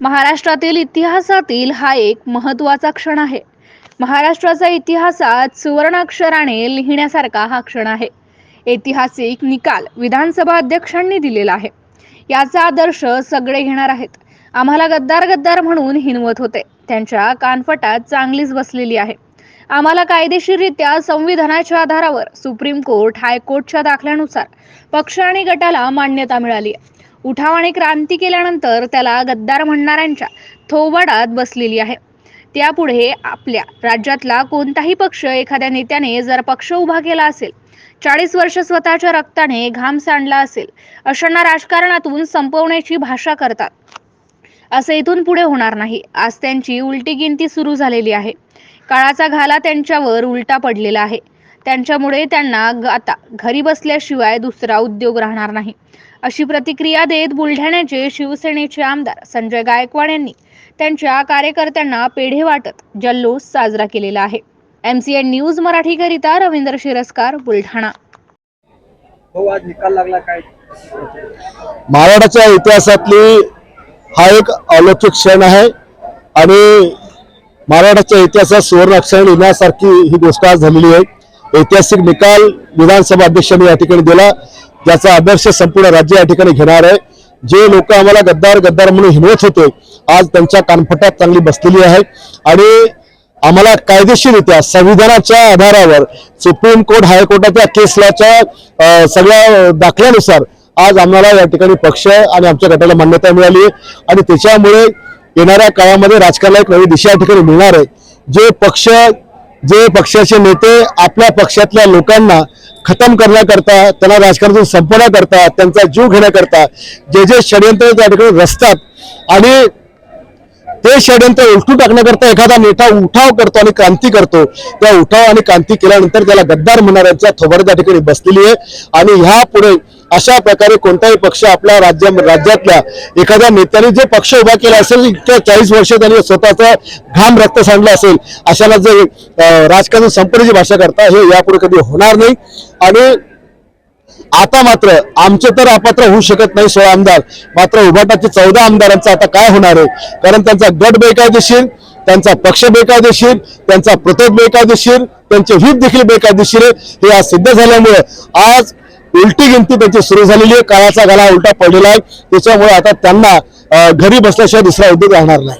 महाराष्ट्रातील इतिहासातील हा एक महत्त्वाचा क्षण आहे. महाराष्ट्राचा इतिहासात सुवर्णाक्षराने लिहिण्यासारखा हा क्षण आहे. ऐतिहासिक निकाल विधानसभा अध्यक्षांनी दिलेला आहे. याचा आदर्श सगळे घेणार आहेत. आम्हाला गद्दार गद्दार म्हणून हिनवत होते. त्यांच्या कानफटात चांगलीच बसलेली आहे. आम्हाला कायदेशीररित्या संविधानाच्या आधारावर सुप्रीम कोर्ट हायकोर्टच्या दाखल्यानुसार पक्ष आणि गटाला मान्यता मिळाली आहे. उठाव आणि क्रांती केल्यानंतर त्याला गद्दार म्हणणाऱ्यांच्या थोबाडात बसलेली आहे. त्यापुढे आपल्या राज्यातला कोणताही पक्ष एखाद्या नेत्याने जर पक्ष उभा केला असेल चाळीस वर्ष स्वतःच्या रक्ताने घाम सांडला असेल अशांना राजकारणातून संपवण्याची भाषा करतात. असं इथून पुढे होणार नाही. आज त्यांची उलटी गिनती सुरू झालेली आहे. काळाचा घाला त्यांच्यावर उलटा पडलेला आहे. त्यांच्यामुळे त्यांना आता घरी बसल्याशिवाय दुसरा उद्योग राहणार नाही. अशी प्रतिक्रिया देत बुलढाण्याचे शिवसेनेचे आमदार संजय गायकवाड यांनी त्यांच्या कार्यकर्त्यांना पेढे वाटत जल्लोष साजरा केलेला आहे. एमसीएन न्यूज मराठीकरिता रवींद्र शिरस्कार बुलढाणा. हो आज निकाल लागला काय? महाराष्ट्राच्या इतिहासातली हा एक अलौकिक क्षण आहे आणि महाराष्ट्राच्या इतिहासात सुवर्ण अक्षर लिहिण्यासारखी ही गोष्ट आज झालेली आहे. ऐतिहासिक निकाल विधानसभा अध्यक्षांनी या ठिकाणी दिला. ज्याचा आदर्श संपूर्ण राज्य या ठिकाणी घेणार आहे. जे लोक आम्हाला गद्दार गद्दार म्हणून हिनवत होते आज त्यांच्या कानफटात चांगली बसलेली आहे. आणि आम्हाला कायदेशीररित्या संविधानाच्या आधारावर सुप्रीम कोर्ट हायकोर्टाच्या केसलाच्या सगळ्या दाखल्यानुसार आज आम्हाला या ठिकाणी पक्ष आणि आमच्या गटाला मान्यता मिळाली आहे. आणि त्याच्यामुळे येणाऱ्या काळामध्ये राजकारणाला एक नवी दिशा या ठिकाणी मिळणार आहे. जे पक्ष जे पक्षाचे नेते आपल्या पक्षातल्या लोकांना खतम करण्याकरता त्यांना राजकारणातून संपवण्याकरता त्यांचा जीव घेण्याकरता जे जे षडयंत्र त्या ठिकाणी रचतात आणि ते षडयंत्र उलटून टाकण्याकरता एखादा नेता उठाव करतो आणि क्रांती करतो त्या उठाव आणि क्रांती केल्यानंतर त्याला गद्दार म्हणणाऱ्यांच्या थोबाड त्या ठिकाणी बसलेली आहे. आणि ह्या पुढे अशा प्रकारे कोणताही पक्ष आपल्या राज्या राज्यातल्या एखाद्या नेत्याने जे पक्ष उभा केला असेल इतक्या चाळीस वर्ष त्यांनी स्वतःचा घाम रक्त सांडला असेल अशाला जे राजकारण राजकारण संपण्याची भाषा करता हे यापुढे कधी होणार नाही. आणि आता मात्र आमचे तर अपात्र होऊ शकत नाही सोळा आमदार मात्र उभाटाचे चौदा आमदारांचं आता काय होणार आहे? कारण त्यांचा गट बेकायदेशीर त्यांचा पक्ष बेकायदेशीर त्यांचा प्रत्येक बेकायदेशीर त्यांचे व्हीप देखील बेकायदेशीर आहे. हे आज सिद्ध झाल्यामुळे आज उलटी गिनती त्यांची सुरू झालेली आहे. काळाचा गाला उलटा पडलेला आहे. त्याच्यामुळे आता त्यांना घरी बसल्याशिवाय दुसरा उद्योग राहणार नाही.